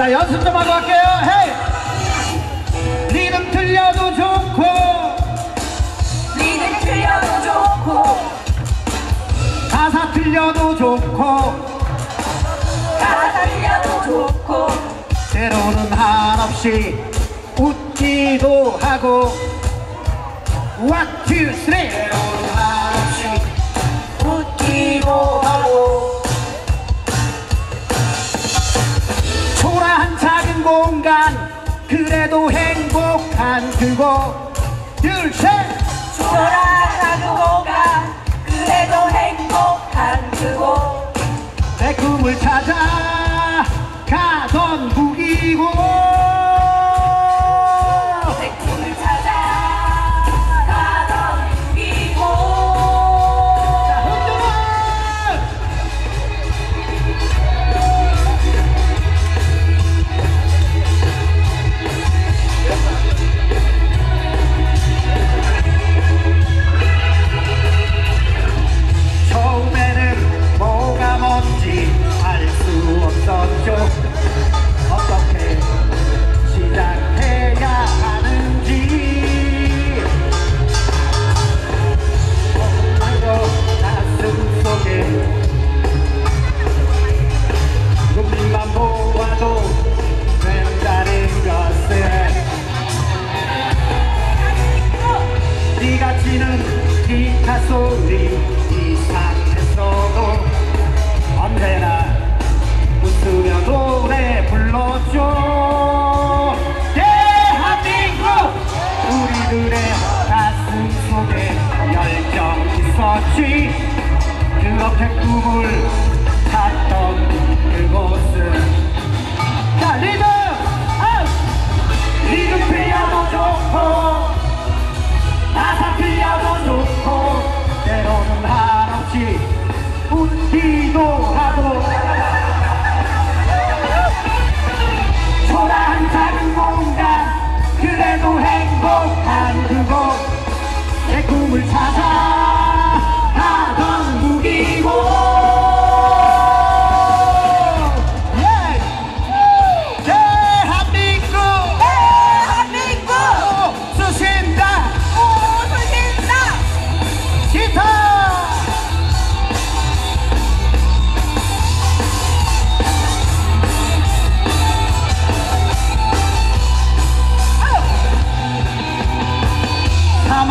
자 연습 좀 하고 갈게요. 헤이! 리듬 틀려도 좋고. 리듬 틀려도 좋고. 가사 틀려도 좋고. 가사 틀려도 좋고. 때로는 한없이 웃기도 하고. One, two, three. 때로는 한없이 웃기도 하고 공간. 그래도 행복한 그곳. 둘셋! 초라한 공간 치는 기타 소리 이상했어도 언제나 웃으며 노래 불러줘. 대한민국! 우리들의 가슴 속에 열정 있었지. 그렇게 꿈을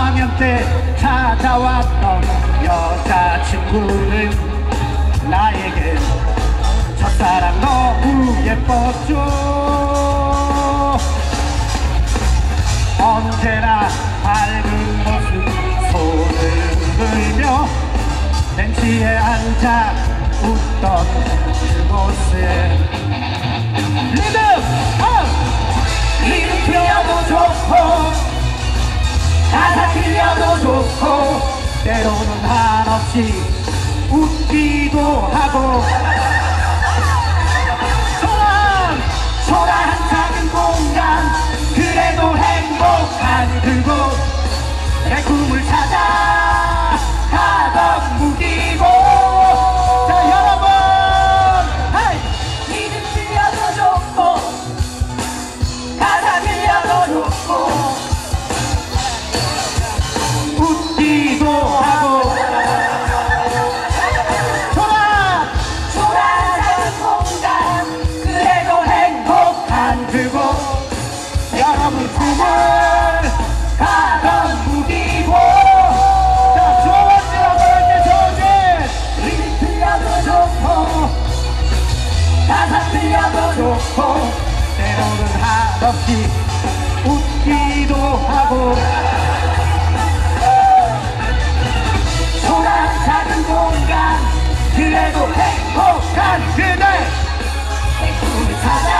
4학년 때 찾아왔던 여자친구는 나에게 첫사랑 너무 예뻤죠. 언제나 밝은 모습 손을 흔들며 벤치에 앉아 웃던 그모 한없이 웃기도 하고. 초라한 초라한 작은 공간. 그래도 행복한 그곳 내 꿈을 찾아 하고 초라한 작은 공간 그래도 행복한 그대. 내 꿈을 찾아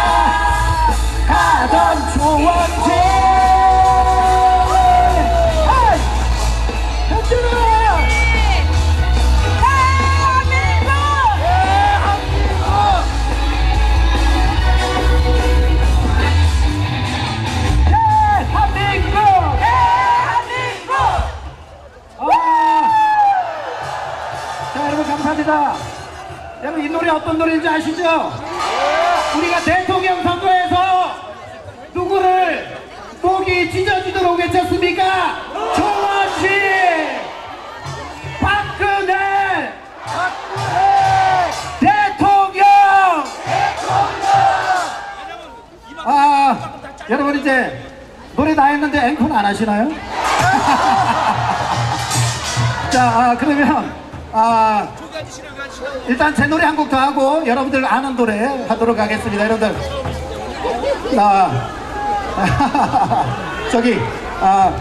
감사합니다 여러분 이 노래 어떤 노래인지 아시죠? 우리가 대통령 선거에서 누구를 목이 찢어지도록 외쳤습니까? 아 여러분 이제 노래 다 했는데 앵콜 안 하시나요? 자 아, 그러면 아 일단 제 노래 한 곡 더 하고 여러분들 아는 노래 하도록 하겠습니다 여러분들. 아. 저기 아